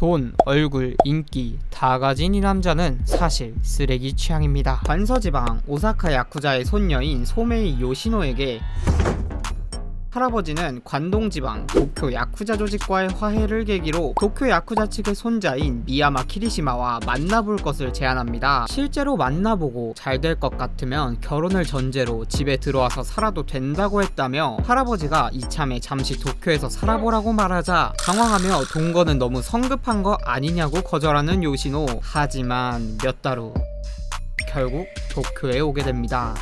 돈, 얼굴, 인기 다 가진 이 남자는 사실 쓰레기 취향입니다. 관서지방 오사카 야쿠자의 손녀인 소메이 요시노에게 할아버지는 관동지방 도쿄 야쿠자 조직과의 화해를 계기로 도쿄 야쿠자 측의 손자인 미야마 키리시마와 만나볼 것을 제안합니다. 실제로 만나보고 잘 될 것 같으면 결혼을 전제로 집에 들어와서 살아도 된다고 했다며 할아버지가 이참에 잠시 도쿄에서 살아보라고 말하자 당황하며 동거는 너무 성급한 거 아니냐고 거절하는 요시노. 하지만 몇 달 후 결국 도쿄에 오게 됩니다.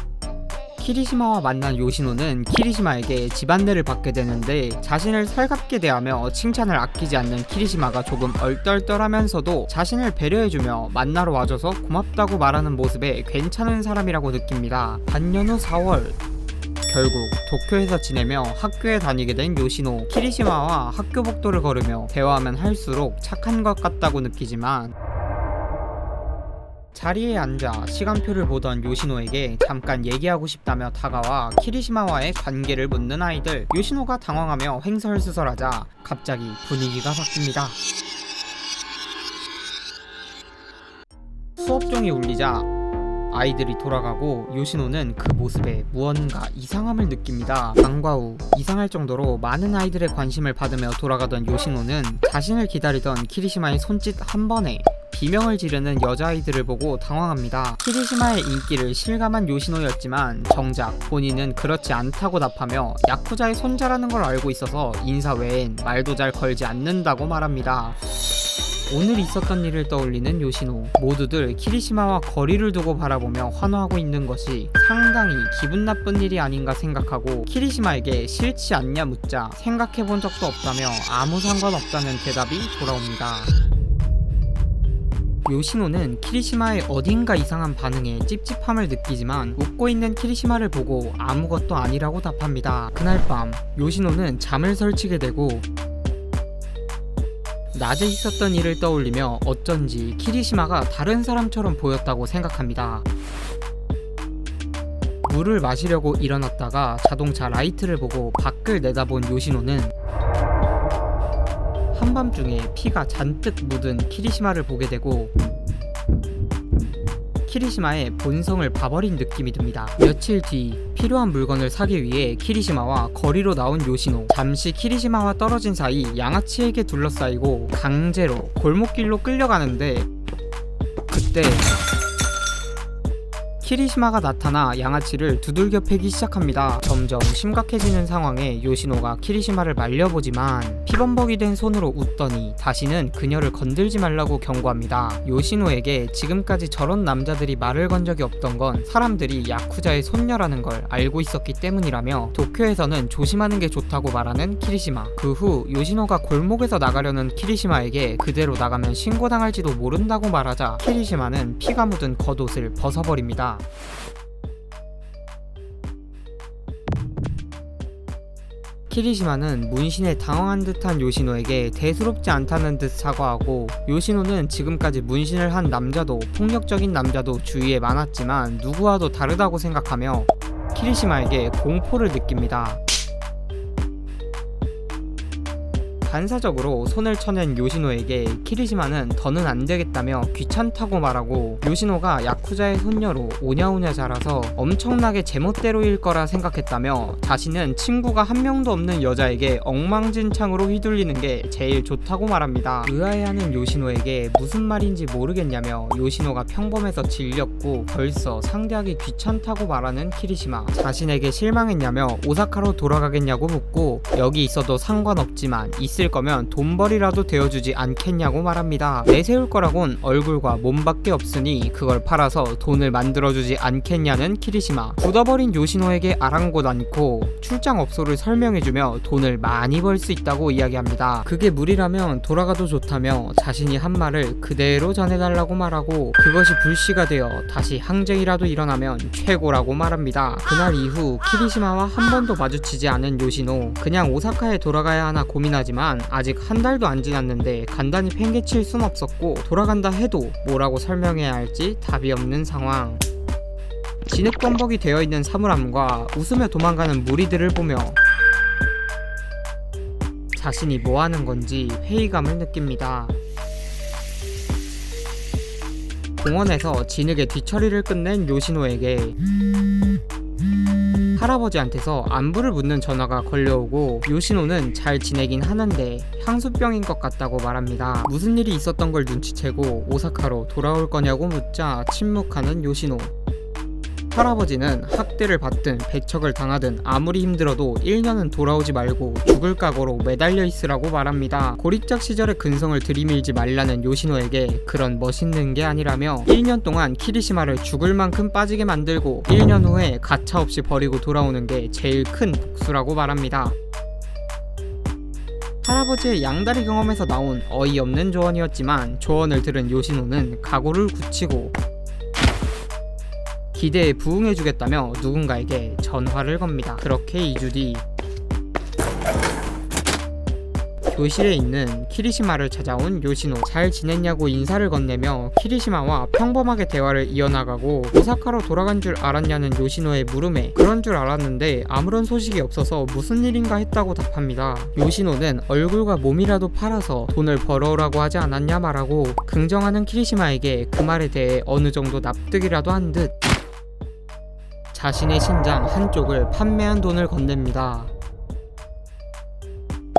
키리시마와 만난 요시노는 키리시마에게 집 안내를 받게 되는데 자신을 살갑게 대하며 칭찬을 아끼지 않는 키리시마가 조금 얼떨떨하면서도 자신을 배려해주며 만나러 와줘서 고맙다고 말하는 모습에 괜찮은 사람이라고 느낍니다. 반년 후 4월 결국 도쿄에서 지내며 학교에 다니게 된 요시노 키리시마와 학교 복도를 걸으며 대화하면 할수록 착한 것 같다고 느끼지만 자리에 앉아 시간표를 보던 요시노에게 잠깐 얘기하고 싶다며 다가와 키리시마와의 관계를 묻는 아이들 요시노가 당황하며 횡설수설하자 갑자기 분위기가 바뀝니다 수업종이 울리자 아이들이 돌아가고 요시노는 그 모습에 무언가 이상함을 느낍니다. 방과 후 이상할 정도로 많은 아이들의 관심을 받으며 돌아가던 요시노는 자신을 기다리던 키리시마의 손짓 한 번에 비명을 지르는 여자아이들을 보고 당황합니다. 키리시마의 인기를 실감한 요시노였지만 정작 본인은 그렇지 않다고 답하며 야쿠자의 손자라는 걸 알고 있어서 인사 외엔 말도 잘 걸지 않는다고 말합니다. 오늘 있었던 일을 떠올리는 요시노 모두들 키리시마와 거리를 두고 바라보며 환호하고 있는 것이 상당히 기분 나쁜 일이 아닌가 생각하고 키리시마에게 싫지 않냐 묻자 생각해 본 적도 없다며 아무 상관없다는 대답이 돌아옵니다. 요시노는 키리시마의 어딘가 이상한 반응에 찝찝함을 느끼지만 웃고 있는 키리시마를 보고 아무것도 아니라고 답합니다. 그날 밤 요시노는 잠을 설치게 되고 낮에 있었던 일을 떠올리며 어쩐지 키리시마가 다른 사람처럼 보였다고 생각합니다. 물을 마시려고 일어났다가 자동차 라이트를 보고 밖을 내다본 요시노는 한밤중에 피가 잔뜩 묻은 키리시마를 보게 되고 키리시마의 본성을 봐버린 느낌이 듭니다. 며칠 뒤 필요한 물건을 사기 위해 키리시마와 거리로 나온 요시노 잠시 키리시마와 떨어진 사이 양아치에게 둘러싸이고 강제로 골목길로 끌려가는데 그때 키리시마가 나타나 양아치를 두들겨 패기 시작합니다. 점점 심각해지는 상황에 요시노가 키리시마를 말려보지만 피범벅이 된 손으로 웃더니 다시는 그녀를 건들지 말라고 경고합니다. 요시노에게 지금까지 저런 남자들이 말을 건 적이 없던 건 사람들이 야쿠자의 손녀라는 걸 알고 있었기 때문이라며 도쿄에서는 조심하는 게 좋다고 말하는 키리시마. 그 후 요시노가 골목에서 나가려는 키리시마에게 그대로 나가면 신고당할지도 모른다고 말하자 키리시마는 피가 묻은 겉옷을 벗어버립니다. 키리시마는 문신에 당황한 듯한 요시노에게 대수롭지 않다는 듯 사과하고 요시노는 지금까지 문신을 한 남자도 폭력적인 남자도 주위에 많았지만 누구와도 다르다고 생각하며 키리시마에게 공포를 느낍니다. 반사적으로 손을 쳐낸 요시노에게 키리시마는 더는 안 되겠다며 귀찮다고 말하고 요시노가 야쿠자의 손녀로 오냐오냐 자라서 엄청나게 제멋대로일 거라 생각했다며 자신은 친구가 한 명도 없는 여자에게 엉망진창으로 휘둘리는 게 제일 좋다고 말합니다. 의아해하는 요시노에게 무슨 말인지 모르겠냐며 요시노가 평범해서 질렸고 벌써 상대하기 귀찮다고 말하는 키리시마 자신에게 실망했냐며 오사카로 돌아가겠냐고 묻고 여기 있어도 상관없지만 있을 거면 돈벌이라도 되어주지 않겠냐고 말합니다. 내세울 거라곤 얼굴과 몸밖에 없으니 그걸 팔아서 돈을 만들어주지 않겠냐는 키리시마. 굳어버린 요시노에게 아랑곳 않고 출장 업소를 설명해주며 돈을 많이 벌 수 있다고 이야기합니다. 그게 무리라면 돌아가도 좋다며 자신이 한 말을 그대로 전해달라고 말하고 그것이 불씨가 되어 다시 항쟁이라도 일어나면 최고라고 말합니다. 그날 이후 키리시마와 한 번도 마주치지 않은 요시노 그냥 오사카에 돌아가야 하나 고민하지만 있었지만 아직 한 달도 안 지났는데 간단히 팽개칠 순 없었고 돌아간다 해도 뭐라고 설명해야 할지 답이 없는 상황. 진흙범벅이 되어 있는 사물함과 웃으며 도망가는 무리들을 보며 자신이 뭐 하는 건지 회의감을 느낍니다. 공원에서 진흙의 뒤처리를 끝낸 요시노에게 할아버지한테서 안부를 묻는 전화가 걸려오고 요시노는 잘 지내긴 하는데 향수병인 것 같다고 말합니다. 무슨 일이 있었던 걸 눈치채고 오사카로 돌아올 거냐고 묻자 침묵하는 요시노. 할아버지는 학대를 받든 배척을 당하든 아무리 힘들어도 1년은 돌아오지 말고 죽을 각오로 매달려 있으라고 말합니다. 고립작 시절의 근성을 들이밀지 말라는 요시노에게 그런 멋있는 게 아니라며 1년 동안 키리시마를 죽을 만큼 빠지게 만들고 1년 후에 가차없이 버리고 돌아오는 게 제일 큰 복수라고 말합니다. 할아버지의 양다리 경험에서 나온 어이없는 조언이었지만 조언을 들은 요시노는 각오를 굳히고 기대에 부응해주겠다며 누군가에게 전화를 겁니다. 그렇게 2주 뒤 교실에 있는 키리시마를 찾아온 요시노 잘 지냈냐고 인사를 건네며 키리시마와 평범하게 대화를 이어나가고 오사카로 돌아간 줄 알았냐는 요시노의 물음에 그런 줄 알았는데 아무런 소식이 없어서 무슨 일인가 했다고 답합니다. 요시노는 얼굴과 몸이라도 팔아서 돈을 벌어오라고 하지 않았냐 말하고 긍정하는 키리시마에게 그 말에 대해 어느 정도 납득이라도 한 듯 자신의 신장 한쪽을 판매한 돈을 건넵니다.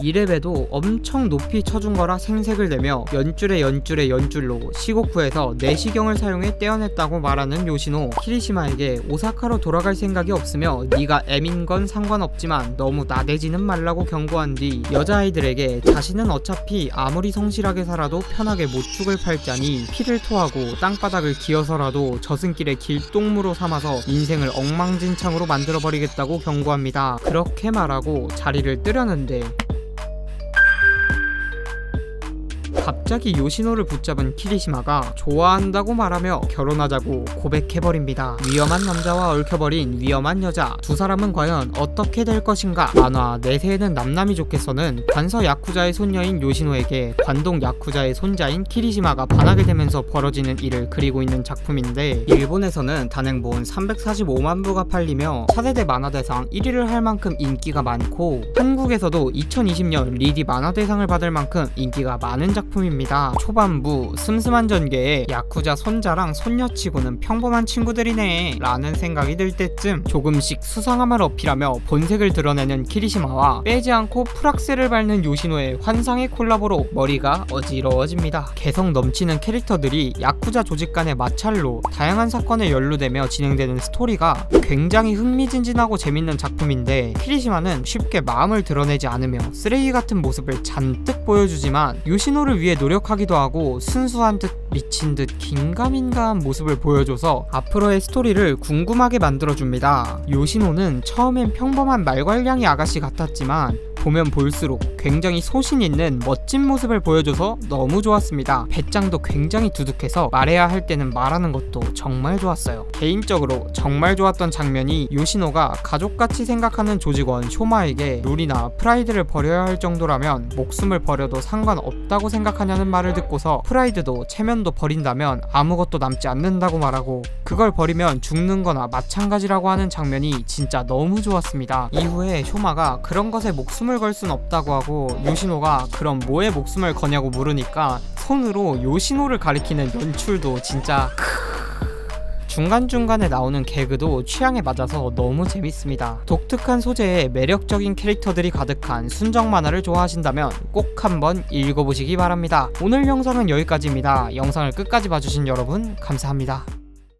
이랩에도 엄청 높이 쳐준 거라 생색을 내며 연줄에 연줄에 연줄로 시고쿠에서 내시경을 사용해 떼어냈다고 말하는 요시노. 키리시마에게 오사카로 돌아갈 생각이 없으며 네가 M인 건 상관없지만 너무 나대지는 말라고 경고한 뒤 여자아이들에게 자신은 어차피 아무리 성실하게 살아도 편하게 못 죽을 팔자니 피를 토하고 땅바닥을 기어서라도 저승길의 길동무로 삼아서 인생을 엉망진창으로 만들어버리겠다고 경고합니다. 그렇게 말하고 자리를 뜨려는데 갑자기 요시노를 붙잡은 키리시마가 좋아한다고 말하며 결혼하자고 고백해버립니다. 위험한 남자와 얽혀버린 위험한 여자. 두 사람은 과연 어떻게 될 것인가? 만화 내세에는 남남이 좋겠어는 관서 야쿠자의 손녀인 요시노에게 관동 야쿠자의 손자인 키리시마가 반하게 되면서 벌어지는 일을 그리고 있는 작품인데 일본에서는 단행본 345만 부가 팔리며 차세대 만화대상 1위를 할 만큼 인기가 많고 한국에서도 2020년 리디 만화대상을 받을 만큼 인기가 많은 작품 입니다. 초반부 슴슴한 전개에 야쿠자 손자랑 손녀치고는 평범한 친구들이네 라는 생각이 들 때쯤 조금씩 수상함을 어필하며 본색을 드러내는 키리시마와 빼지 않고 풀악셀을 밟는 요시노의 환상의 콜라보로 머리가 어지러워집니다. 개성 넘치는 캐릭터들이 야쿠자 조직 간의 마찰로 다양한 사건에 연루되며 진행되는 스토리가 굉장히 흥미진진하고 재밌는 작품인데 키리시마는 쉽게 마음을 드러내지 않으며 쓰레기 같은 모습을 잔뜩 보여주지만 요시노를 위해 노력하기도 하고 순수한 듯 미친 듯 긴가민가한 모습을 보여줘서 앞으로의 스토리를 궁금하게 만들어줍니다. 요시노는 처음엔 평범한 말괄량이 아가씨 같았지만 보면 볼수록 굉장히 소신 있는 멋진 모습을 보여줘서 너무 좋았습니다. 배짱도 굉장히 두둑해서 말해야 할 때는 말하는 것도 정말 좋았어요. 개인적으로 정말 좋았던 장면이 요시노가 가족같이 생각하는 조직원 쇼마에게 룰이나 프라이드를 버려야 할 정도라면 목숨을 버려도 상관없다고 생각하냐는 말을 듣고서 프라이드도 체면도 버린다면 아무것도 남지 않는다고 말하고 그걸 버리면 죽는 거나 마찬가지라고 하는 장면이 진짜 너무 좋았습니다. 이후에 쇼마가 그런 것에 목숨을 걸 순 없다고 하고 요시노가 그럼 뭐에 목숨을 거냐고 물으니까 손으로 요시노를 가리키는 연출도 진짜 중간중간에 나오는 개그도 취향에 맞아서 너무 재밌습니다. 독특한 소재에 매력적인 캐릭터들이 가득한 순정 만화를 좋아하신다면 꼭 한번 읽어보시기 바랍니다. 오늘 영상은 여기까지입니다. 영상을 끝까지 봐주신 여러분 감사합니다.